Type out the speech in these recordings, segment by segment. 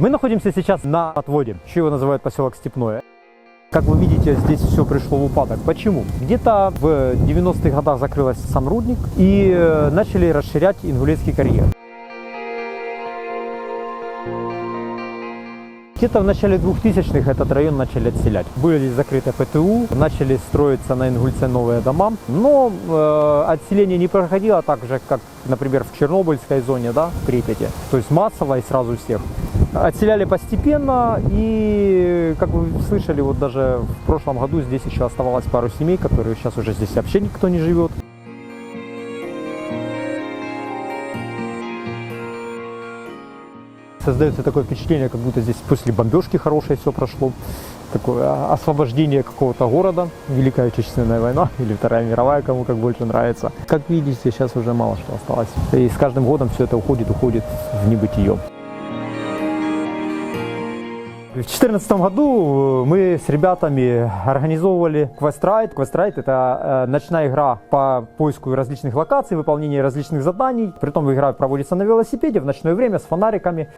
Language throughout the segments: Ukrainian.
Мы находимся сейчас на отводе, еще его называют поселок Степное. Как вы видите, здесь все пришло в упадок. Почему? Где-то в 90-х годах закрылась сам рудник и э, начали расширять Ингулецкий карьер. Где-то в начале 2000-х этот район начали отселять. Были закрыты ПТУ, начали строиться на Ингульце новые дома, но э, отселение не проходило так же, как, например, в Чернобыльской зоне, да, в Припяти. То есть массово и сразу всех. Отселяли постепенно и, как вы слышали, вот даже в прошлом году здесь еще оставалось пару семей, которые сейчас уже здесь вообще никто не живет. Создается такое впечатление, как будто здесь после бомбежки хорошее все прошло. Такое освобождение какого-то города, Великая Отечественная война или Вторая мировая, кому как больше нравится. Как видите, сейчас уже мало что осталось. И с каждым годом все это уходит, уходит в небытие. В 2014 году мы с ребятами организовывали Квестрайд. Квестрайд – это э, ночная игра по поиску различных локаций, выполнению различных заданий. Притом игра проводится на велосипеде в ночное время с фонариками.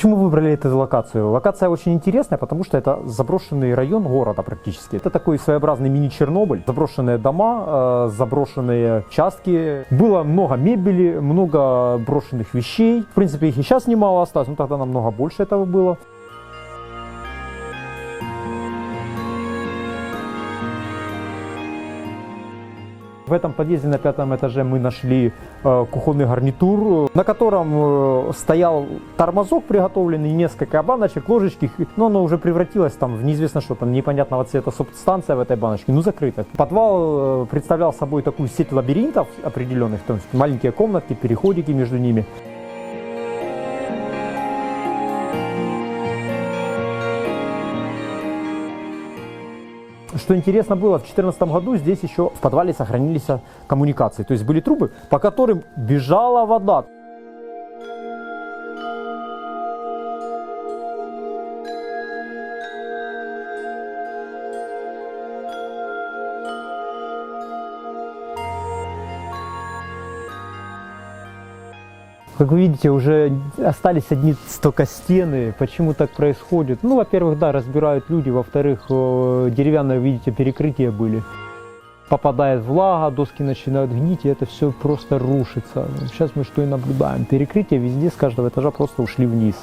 Почему выбрали эту локацию? Локация очень интересная, потому что это заброшенный район города практически. Это такой своеобразный мини-Чернобыль. Заброшенные дома, э, заброшенные участки. Было много мебели, много брошенных вещей. В принципе, их и сейчас немало осталось, но тогда намного больше этого было. В этом подъезде на пятом этаже мы нашли э, кухонный гарнитур, на котором э, стоял тормозок приготовленный, несколько баночек, ложечки, но оно уже превратилось там в неизвестно что, там непонятного цвета субстанция в этой баночке, ну закрыто. Подвал э, представлял собой такую сеть лабиринтов определенных, то есть маленькие комнатки, переходики между ними. Что интересно было, в 2014 году здесь еще в подвале сохранились коммуникации. То есть были трубы, по которым бежала вода. Как вы видите, уже остались одни только стены. Почему так происходит? Ну, во-первых, да, разбирают люди. Во-вторых, э, деревянные, видите, перекрытия были. Попадает влага, доски начинают гнить, и это все просто рушится. Сейчас мы что и наблюдаем. Перекрытия везде с каждого этажа просто ушли вниз.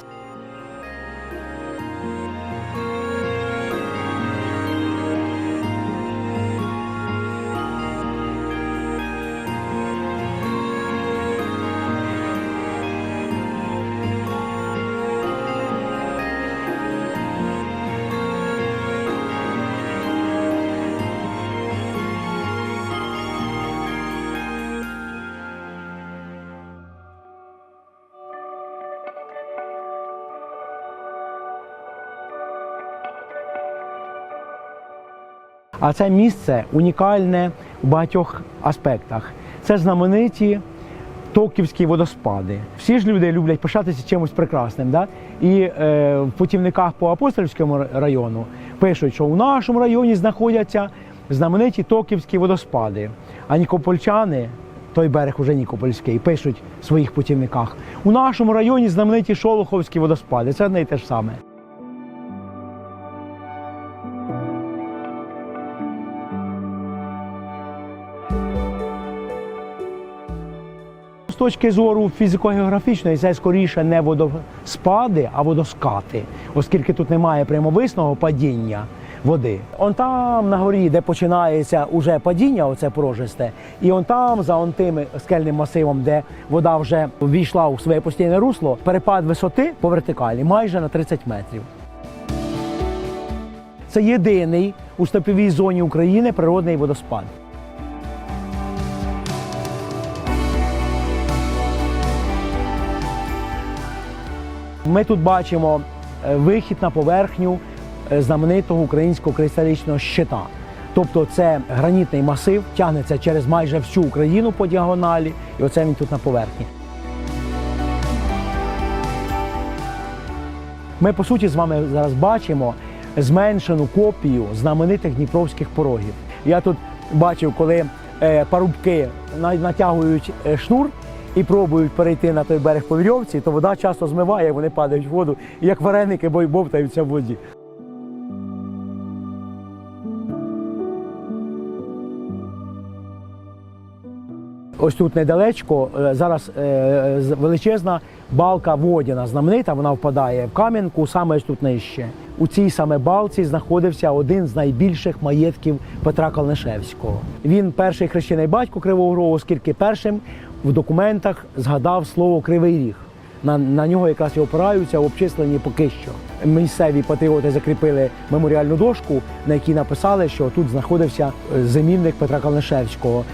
А це місце унікальне в багатьох аспектах. Це знамениті токівські водоспади. Всі ж люди люблять пишатися чимось прекрасним. Да? І е, в путівниках по Апостольському району пишуть, що у нашому районі знаходяться знамениті токівські водоспади. А нікопольчани, той берег уже Нікопольський, пишуть в своїх путівниках. У нашому районі знамениті Шолоховські водоспади. Це одне і те ж саме. Точки зору фізико-географічної, це скоріше не водоспади, а водоскати, оскільки тут немає прямовисного падіння води. Он там на горі, де починається уже падіння, оце прожисте, і он там, за он тим скельним масивом, де вода вже ввійшла у своє постійне русло, перепад висоти по вертикалі майже на 30 метрів. Це єдиний у степовій зоні України природний водоспад. Ми тут бачимо е, вихід на поверхню е, знаменитого українського кристалічного щита. Тобто це гранітний масив, тягнеться через майже всю Україну по діагоналі, і оце він тут на поверхні. Ми по суті з вами зараз бачимо зменшену копію знаменитих дніпровських порогів. Я тут бачив, коли е, парубки на- натягують шнур, і пробують перейти на той берег по вірьовці, то вода часто змиває, вони падають в воду, і як вареники бой- бовтаються в воді. Ось тут недалечко е, зараз е, величезна балка водяна, знаменита, вона впадає в Кам'янку, саме ось тут нижче. У цій саме балці знаходився один з найбільших маєтків Петра Калнишевського. Він перший хрещений батько Кривого Рогу, оскільки першим в документах згадав слово Кривий Ріг. На, на нього якраз і опираються в обчисленні поки що. Місцеві патріоти закріпили меморіальну дошку, на якій написали, що тут знаходився е, замінник Петра Калнишевського.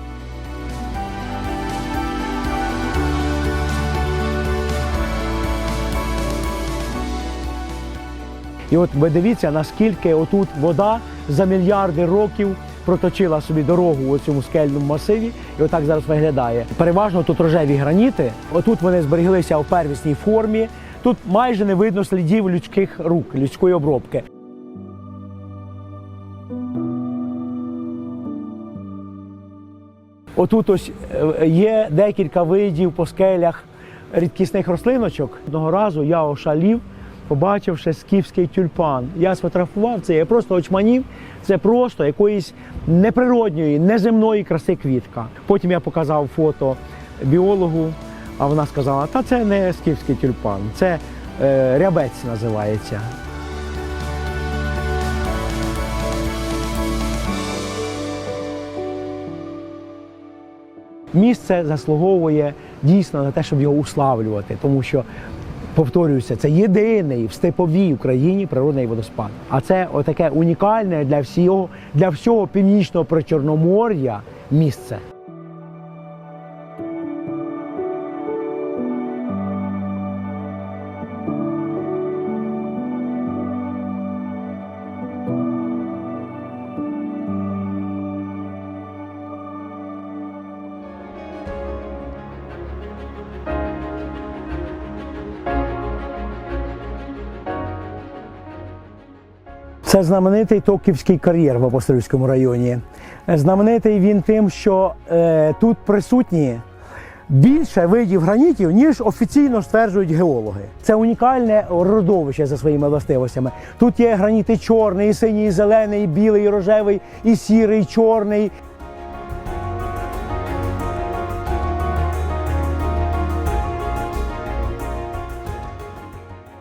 І от ви дивіться, наскільки отут вода за мільярди років проточила собі дорогу у цьому скельному масиві, і отак зараз виглядає. Переважно тут рожеві граніти. Отут вони зберіглися в первісній формі. Тут майже не видно слідів людських рук, людської обробки. Отут ось е, є декілька видів по скелях рідкісних рослиночок. Одного разу я ошалів, побачивши скіфський тюльпан. Я сфотографував це, я просто очманів. Це просто якоїсь неприродньої, неземної краси квітка. Потім я показав фото біологу, а вона сказала: та це не скіфський тюльпан, це е, рябець називається. місце заслуговує дійсно на те, щоб його уславлювати, тому що. Повторююся, це єдиний в степовій Україні природний водоспад. А це отаке унікальне для всього, для всього північного причорномор'я місце. Це знаменитий Токівський кар'єр в Апостольському районі. Знаменитий він тим, що е, тут присутні більше видів гранітів, ніж офіційно стверджують геологи. Це унікальне родовище за своїми властивостями. Тут є граніти чорний, і синій, і зелений, і білий, рожевий, і сірий, чорний.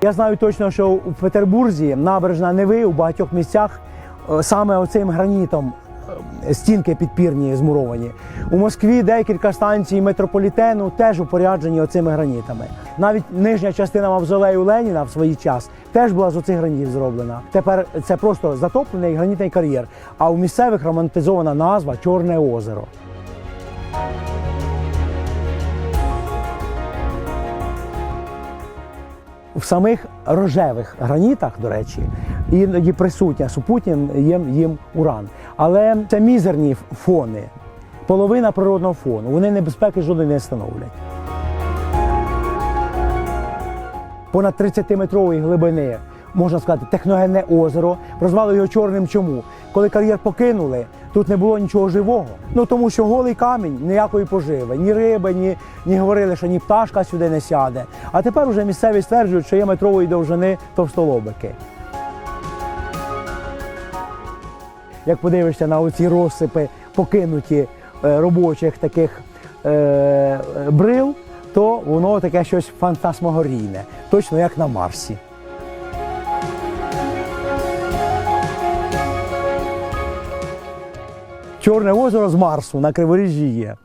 Я знаю точно, що у Петербурзі набережна Неви у багатьох місцях е, саме оцим гранітом е, стінки підпірні змуровані. У Москві декілька станцій метрополітену теж упоряджені оцими гранітами. Навіть нижня частина мавзолею Леніна в свій час теж була з оцих гранітів зроблена. Тепер це просто затоплений гранітний кар'єр. А у місцевих романтизована назва Чорне озеро. В самих рожевих гранітах, до речі, іноді присутня супутнім їм, їм уран. Але це мізерні фони, половина природного фону. Вони небезпеки жодної не становлять. Понад 30-метрової глибини, можна сказати, техногенне озеро. Прозвали його чорним чому? Коли кар'єр покинули, тут не було нічого живого. Ну тому що голий камінь ніякої поживи, ні риби, ні, ні говорили, що ні пташка сюди не сяде. А тепер уже місцеві стверджують, що є метрової довжини товстолобики. Як подивишся на оці розсипи покинуті е, робочих таких е, е, брил, то воно таке щось фантасмогорійне, точно як на Марсі. Чорне озеро з Марсу на Криворіжжі є.